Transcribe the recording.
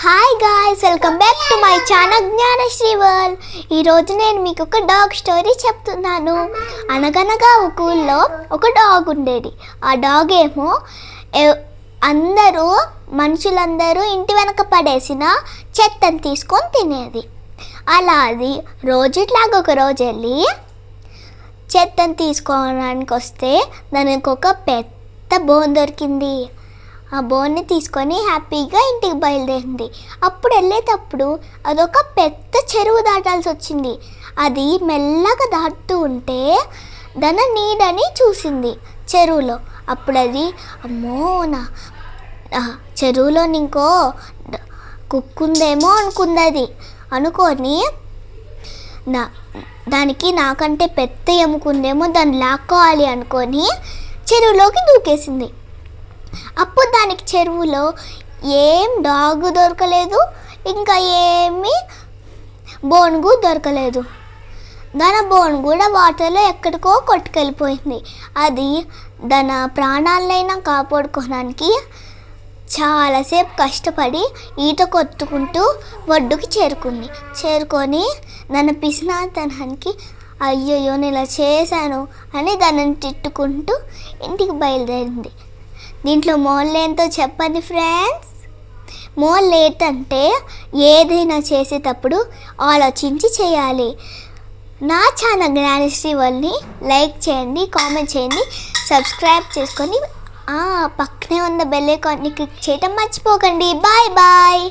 Hi guys welcome back to my channel Gnana Srival ఈరోజు నేను మీకు ఒక డాగ్ స్టోరీ చెప్తున్నాను. అనగనగా ఒక ఊళ్ళో ఒక డాగ్ ఉండేది. ఆ డాగ్ ఏమో అందరూ మనుషులందరూ ఇంటి వెనక పడేసిన చెత్తను తీసుకొని తినేది. అలా అది రోజుట్లాగా ఒక రోజు వెళ్ళి చెత్తను తీసుకోవడానికి వస్తే దానికి ఒక పెద్ద బోన్ దొరికింది. ఆ బోన్ని తీసుకొని హ్యాపీగా ఇంటికి బయలుదేరింది. అప్పుడు వెళ్ళేటప్పుడు అదొక పెద్ద చెరువు దాటాల్సి వచ్చింది. అది మెల్లగా దాటుతూ ఉంటే దాని నీడని చూసింది చెరువులో. అప్పుడు అది అమ్మో నా చెరువులో ఇంకో కుక్కుందేమో అనుకుంది అది అనుకొని నా దానికి నాకంటే పెద్ద ఎముకుందేమో దాన్ని లాక్కోవాలి అనుకొని చెరువులోకి దూకేసింది. అప్పుడు దానికి చెరువులో ఏం డాగు దొరకలేదు ఇంకా ఏమి బోనుగు దొరకలేదు. దాని బోన్ కూడా వాటర్లో ఎక్కడికో కొట్టుకెళ్ళిపోయింది. అది దాని ప్రాణాలైనా కాపాడుకోవడానికి చాలాసేపు కష్టపడి ఈత కొట్టుకుంటూ ఒడ్డుకి చేరుకుంది. చేరుకొని నన్ను పిసినాతనానికి అయ్యయ్యో నేను ఇలా చేశాను అని దానిని తిట్టుకుంటూ ఇంటికి బయలుదేరింది. దీంట్లో మోల్ ఏంటో చెప్పండి ఫ్రెండ్స్. మోన్ లేట్ అంటే ఏదైనా చేసేటప్పుడు ఆలోచించి చేయాలి. నా ఛానల్ జ్ఞానశ్రీ వాళ్ళని లైక్ చేయండి కామెంట్ చేయండి సబ్స్క్రైబ్ చేసుకొని పక్కనే ఉన్న బెల్ ఐకాన్ని క్లిక్ చేయడం మర్చిపోకండి. Bye bye.